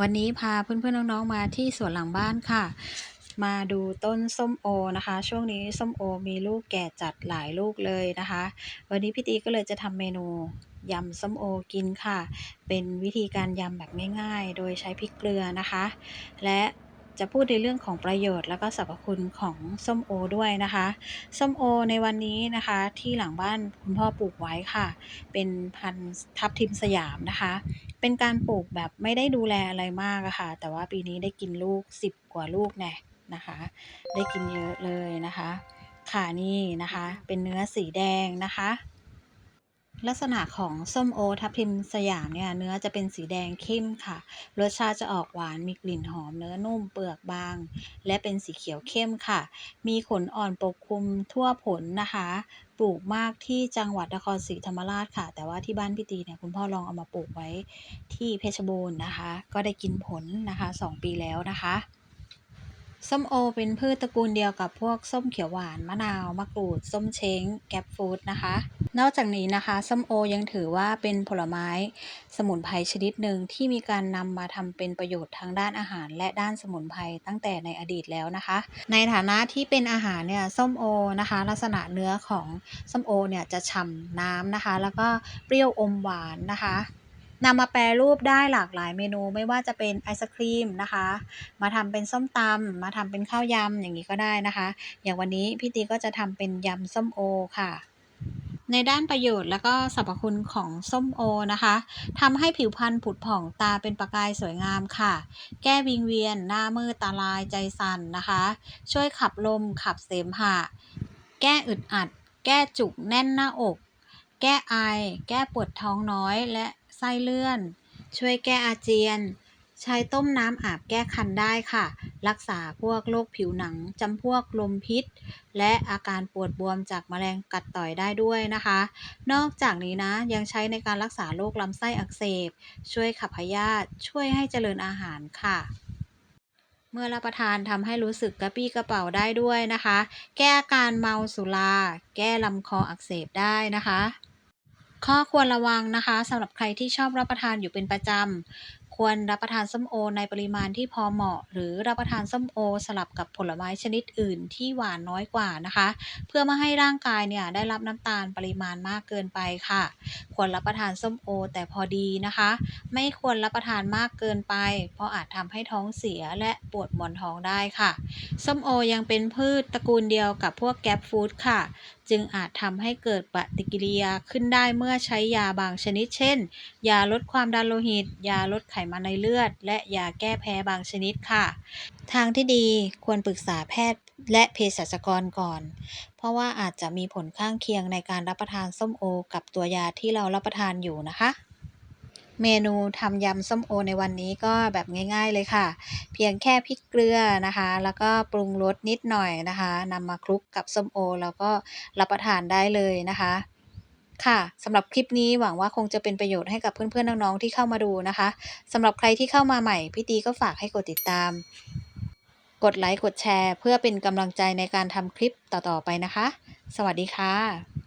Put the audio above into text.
วันนี้พาเพื่อนๆน้องๆมาที่สวนหลังบ้านค่ะ มาดูต้นส้มโอนะคะ ช่วงนี้ส้มโอมีลูกแก่จัดหลายลูกเลยนะคะ วันนี้พี่ตีก็เลยจะทำเมนูยำส้มโอกินค่ะ เป็นวิธีการยำแบบง่าย ๆ โดยใช้พริกเกลือนะคะ และ จะพูดในเรื่องของประโยชน์ แล้วก็สรรพคุณของส้มโอด้วยนะคะ ส้มโอในวันนี้นะคะที่หลังบ้านคุณพ่อปลูกไว้ค่ะ เป็นพันธุ์ทับทิมสยามนะคะ เป็นการปลูกแบบไม่ได้ดูแลอะไรมากอะค่ะ แต่ว่าปีนี้ได้กินลูก 10 กว่าลูกแน่นะคะ ได้กินเยอะเลยนะคะค่ะนี่นะคะ เป็นเนื้อสีแดงนะคะ ลักษณะของส้มโอทับทิมสยามเนี่ยเนื้อจะเป็นสีแดงเข้มค่ะ รสชาติจะออกหวานมีกลิ่นหอมเนื้อนุ่มเปลือกบาง และเป็นสีเขียวเข้มค่ะ มีขนอ่อนปกคลุมทั่วผลนะคะ ปลูกมากที่จังหวัดนครศรีธรรมราชค่ะ แต่ว่าที่บ้านพี่ตีเนี่ยคุณพ่อลองเอามาปลูกไว้ที่เพชรบูรณ์นะคะ ก็ได้กินผลนะคะ 2 ปีแล้วนะคะ ส้มโอเป็นพืชตระกูลเดียวกับพวกส้มเขียวหวานมะนาวมะกรูด ส้มเช้ง แกร็บฟรุตนะคะ นอกจากนี้นะคะ ส้มโอยังถือว่าเป็นผลไม้สมุนไพรชนิดหนึ่งที่มีการนำมาทำเป็นประโยชน์ทางด้านอาหาร และด้านสมุนไพรตั้งแต่ในอดีตแล้วนะคะ ในฐานะที่เป็นอาหารเนี่ยส้มโอนะคะ ลักษณะเนื้อของส้มโอเนี่ยจะฉ่ำน้ำนะคะ แล้วก็เปรี้ยวอมหวานนะคะ นำมาแปรรูปได้หลากหลายเมนูไม่ว่าจะเป็นไอศครีมนะคะ มาทำเป็นส้มตำมาทำเป็นข้าวยำอย่างนี้ก็ได้นะคะ อย่างวันนี้พี่ตีก็จะทำเป็นยำส้มโอค่ะในด้านประโยชน์แล้วก็สรรพคุณของส้มโอนะคะทำให้ผิวพรรณผุดผ่องตาเป็นประกายสวยงามค่ะ แก้วิงเวียน หน้ามืดตาลายใจสั่นนะคะ ช่วยขับลมขับเสมหะ แก้อึดอัด แก้จุกแน่นหน้าอก แก้ไอ แก้ปวดท้องน้อยและ ไส้เลื่อน ช่วยแก้อาเจียน ใช้ต้มน้ำอาบแก้คันได้ค่ะ รักษาพวกโรคผิวหนังจำพวกลมพิษ และอาการปวดบวมจากแมลงกัดต่อยได้ด้วยนะคะ นอกจากนี้นะยังใช้ในการรักษาโรคลำไส้อักเสบ ช่วยขับพยาธิช่วยให้เจริญอาหารค่ะเมื่อรับประทานทำให้รู้สึกกระปี้กระเป๋าได้ด้วยนะคะ แก้อาการเมาสุรา แก้ลำคออักเสบได้นะคะ ข้อควรระวังนะคะสำหรับใครที่ชอบรับประทานอยู่เป็นประจำ ควรรับประทานส้มโอในปริมาณที่พอเหมาะ หรือรับประทานส้มโอสลับกับผลไม้ชนิดอื่นที่หวานน้อยกว่านะคะ เพื่อไม่ให้ร่างกายเนี่ยได้รับน้ำตาลปริมาณมากเกินไปค่ะ ควรรับประทานส้มโอแต่พอดีนะคะ ไม่ควรรับประทานมากเกินไป เพราะอาจทำให้ท้องเสียและปวดหมอนท้องได้ค่ะส้มโอยังเป็นพืชตระกูลเดียวกับพวกแกร็บฟรุตค่ะ จึงอาจทำให้เกิดปฏิกิริยาขึ้นได้เมื่อใช้ยาบางชนิดเช่น ยาลดความดันโลหิต ยาลดไขมันในเลือด และยาแก้แพ้บางชนิดค่ะ ทางที่ดีควรปรึกษาแพทย์และเภสัชกรก่อน เพราะว่าอาจจะมีผลข้างเคียงในการรับประทานส้มโอ กับตัวยาที่เรารับประทานอยู่นะคะเมนูทำยำส้มโอในวันนี้ก็แบบง่าย ๆเลยค่ะ เพียงแค่พริกเกลือนะคะ แล้วก็ปรุงรสนิดหน่อยนะคะนำมาคลุกกับส้มโอ แล้วก็รับประทานได้เลยนะคะ ค่ะ สำหรับคลิปนี้หวังว่าคงจะเป็นประโยชน์ให้กับเพื่อนๆน้องๆที่เข้ามาดูนะคะ สำหรับใครที่เข้ามาใหม่พี่ตีก็ฝากให้กดติดตาม กดไลค์กดแชร์ เพื่อเป็นกำลังใจในการทำคลิปต่อๆไปนะคะ สวัสดีค่ะ